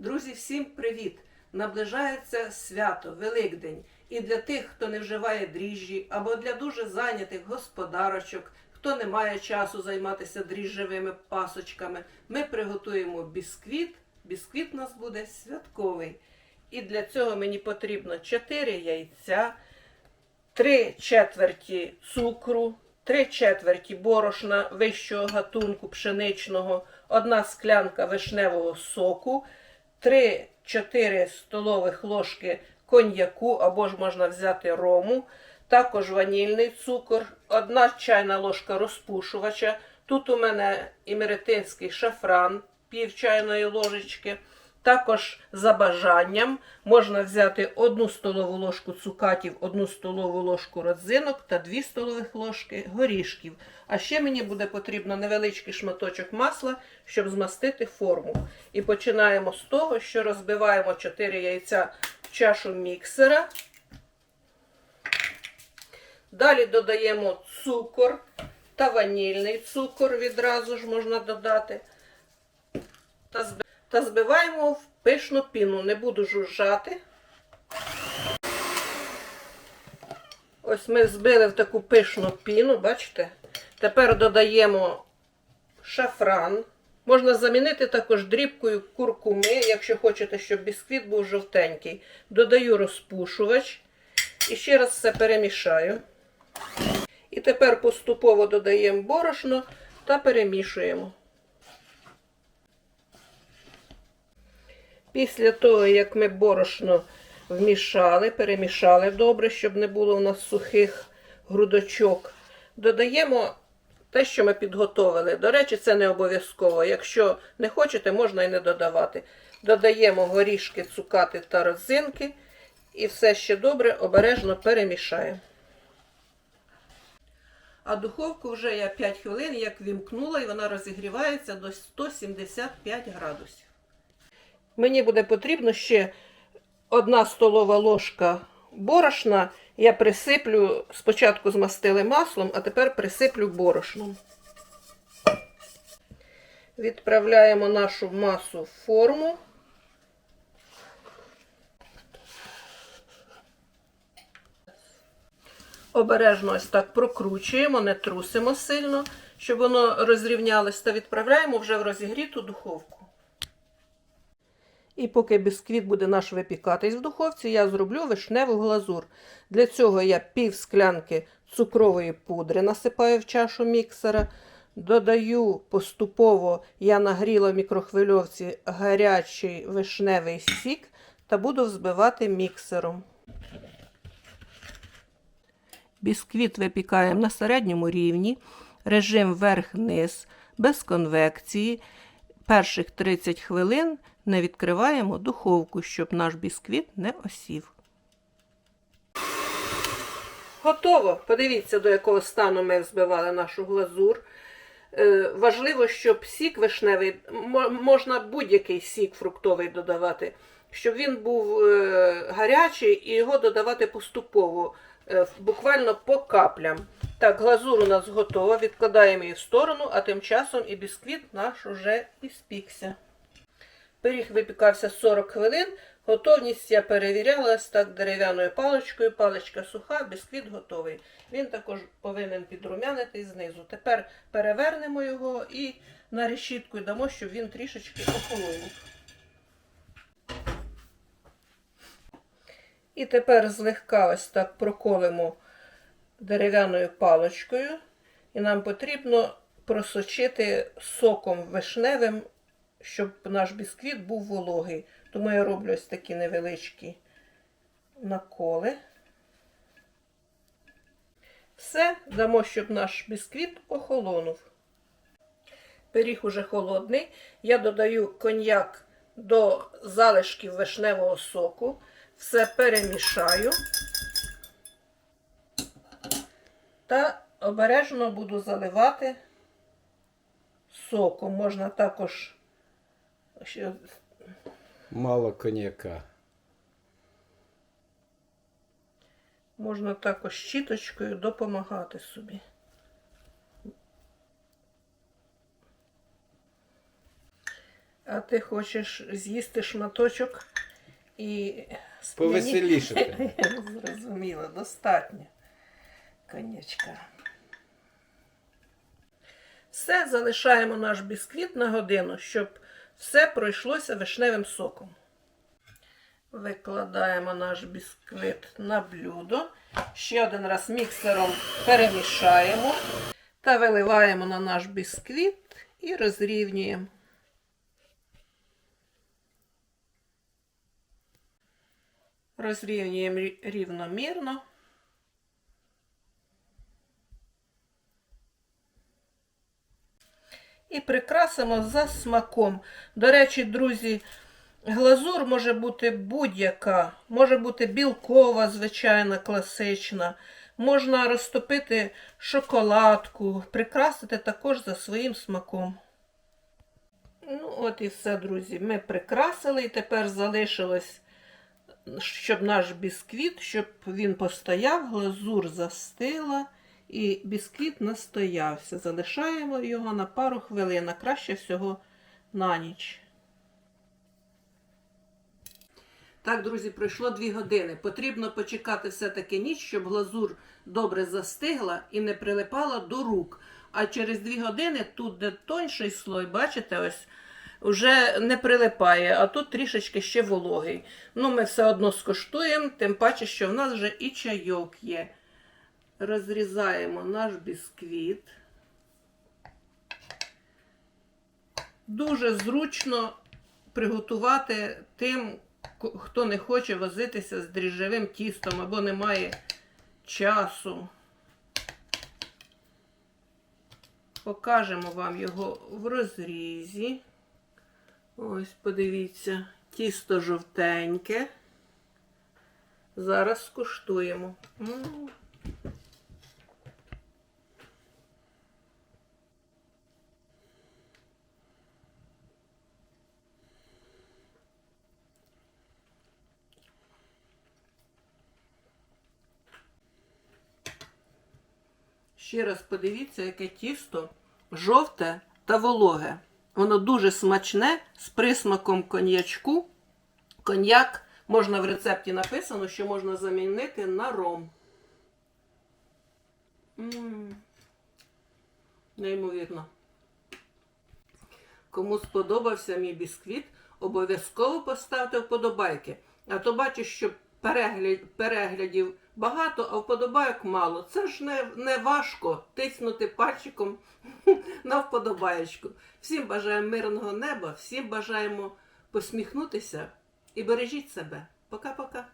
Друзі, всім привіт! Наближається свято, Великдень. І для тих, хто не вживає дріжджі, або для дуже зайнятих господарочок, хто не має часу займатися дріжджевими пасочками, ми приготуємо бісквіт. Бісквіт у нас буде святковий. І для цього мені потрібно 4 яйця, 3 четверті цукру, 3 четверті борошна вищого гатунку пшеничного, 1 склянка вишневого соку, 3-4 столових ложки коньяку або ж можна взяти рому, також ванільний цукор, 1 чайна ложка розпушувача. Тут у мене імеретинський шафран, пів чайної ложечки. Також за бажанням можна взяти 1 столову ложку цукатів, 1 столову ложку родзинок та 2 столових ложки горішків. А ще мені буде потрібно невеличкий шматочок масла, щоб змастити форму. І починаємо з того, що розбиваємо 4 яйця в чашу міксера. Далі додаємо цукор та ванільний цукор відразу ж можна додати. Та та збиваємо в пишну піну. Не буду жужжати. Ось ми збили в таку пишну піну, бачите? Тепер додаємо шафран. Можна замінити також дрібкою куркуми, якщо хочете, щоб бісквіт був жовтенький. Додаю розпушувач і ще раз все перемішаю. І тепер поступово додаємо борошно та перемішуємо. Після того, як ми борошно вмішали, перемішали добре, щоб не було у нас сухих грудочок, додаємо те, що ми підготовили. До речі, це не обов'язково. Якщо не хочете, можна і не додавати. Додаємо горішки, цукати та родзинки і все ще добре обережно перемішаємо. А духовку вже я 5 хвилин як вімкнула, і вона розігрівається до 175 градусів. Мені буде потрібно ще одна столова ложка борошна. Я присиплю, спочатку змастили маслом, а тепер присиплю борошном. Відправляємо нашу масу в форму. Обережно ось так прокручуємо, не трусимо сильно, щоб воно розрівнялось, та відправляємо вже в розігріту духовку. І поки бісквіт буде наш випікатись в духовці, я зроблю вишневу глазур. Для цього я пів склянки цукрової пудри насипаю в чашу міксера. Додаю поступово, я нагріла в мікрохвильовці гарячий вишневий сік та буду взбивати міксером. Бісквіт випікаємо на середньому рівні, режим вверх-вниз, без конвекції. Перших 30 хвилин не відкриваємо духовку, щоб наш бісквіт не осів. Готово. Подивіться, до якого стану ми взбивали нашу глазур. Е, важливо, щоб сік вишневий, можна будь-який сік фруктовий додавати, щоб він був е, гарячий і його додавати поступово, е, буквально по каплям. Так, глазур у нас готова, відкладаємо її в сторону, а тим часом і бісквіт наш уже і спікся. Пиріг випікався 40 хвилин. Готовність я перевіряла так дерев'яною паличкою. Паличка суха, бісквіт готовий. Він також повинен підрумянити знизу. Тепер перевернемо його і на решітку дамо, щоб він трішечки охолонув. І тепер злегка ось так проколимо дерев'яною паличкою. І нам потрібно просочити соком вишневим щоб наш бісквіт був вологий. Тому я роблю ось такі невеличкі наколи. Все, дамо, щоб наш бісквіт охолонув. Пиріг уже холодний. Я додаю коньяк до залишків вишневого соку. Все перемішаю та обережно буду заливати соком. Можна також ще Мало коньяка. можна також щіточкою допомагати собі. А ти хочеш з'їсти шматочок і сп'яні- Повеселішати. Зрозуміло, достатньо. Конячка. Все, залишаємо наш бісквіт на годину, щоб все пройшлося вишневим соком. Викладаємо наш бісквіт на блюдо. Ще один раз міксером перемішаємо та виливаємо на наш бісквіт і розрівнюємо. Розрівнюємо рівномірно. І прикрасимо за смаком. До речі, друзі, глазур може бути будь-яка, може бути білкова, звичайна, класична. Можна розтопити шоколадку, прикрасити також за своїм смаком. Ну, от і все, друзі. Ми прикрасили, і тепер залишилось щоб наш бісквіт, щоб він постояв, глазур застила і бісквіт настоявся. Залишаємо його на пару хвилин, а краще всього на ніч. Так, друзі, пройшло дві години. Потрібно почекати все-таки ніч, щоб глазур добре застигла і не прилипала до рук. А через дві години тут, де тонший слой, бачите, ось вже не прилипає, а тут трішечки ще вологий. Ну, ми все одно скуштуємо, тим паче, що в нас вже і чайок є. Розрізаємо наш бісквіт. Дуже зручно приготувати тим, хто не хоче возитися з дріжджевим тістом або не має часу. Покажемо вам його в розрізі. Ось, подивіться, тісто жовтеньке. Зараз скуштуємо. Ще раз подивіться, яке тісто жовте та вологе. Воно дуже смачне з присмаком коньячку. Коньяк можна в рецепті написано, що можна замінити на ром. М. Неймовірно. Кому сподобався мій бісквіт, обов'язково поставте вподобайки. А то бачу, що перегляд, переглядів багато, а вподобайок мало. Це ж не, не важко тиснути пальчиком на вподобаєчку. Всім бажаємо мирного неба, всім бажаємо посміхнутися і бережіть себе. Пока-пока.